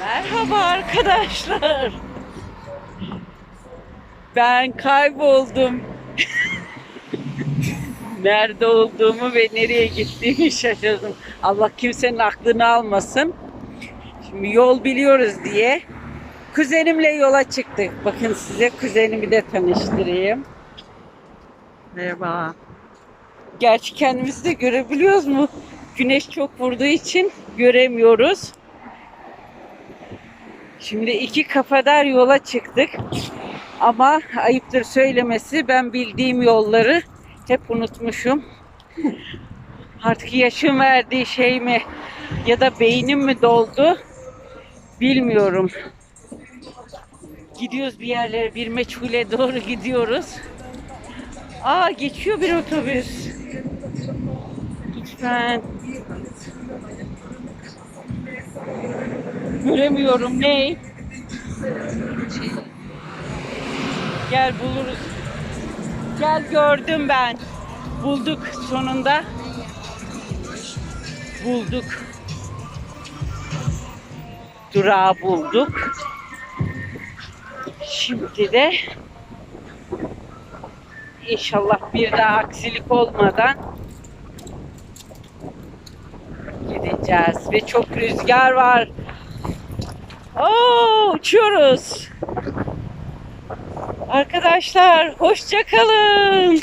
Merhaba arkadaşlar. Ben kayboldum. Nerede olduğumu ve nereye gittiğimi şaşırdım. Allah kimsenin aklını almasın. Şimdi yol biliyoruz diye kuzenimle yola çıktık. Bakın size kuzenimi de tanıştırayım. Merhaba. Gerçi kendimizi de görebiliyoruz mu? Güneş çok vurduğu için göremiyoruz. Şimdi iki kafadar yola çıktık. Ama ayıptır söylemesi ben bildiğim yolları hep unutmuşum. Artık yaşım verdiği şey mi ya da beynim mi doldu bilmiyorum. Gidiyoruz bir yerlere, bir meçhule doğru gidiyoruz. Aa geçiyor bir otobüs. Lütfen. Göremiyorum ne? Gel buluruz. Gel gördüm ben. Bulduk sonunda. Bulduk. Durağı bulduk. Şimdi de İnşallah bir daha aksilik olmadan gideceğiz. Ve çok rüzgar var. Oo, uçuyoruz. Arkadaşlar hoşça kalın.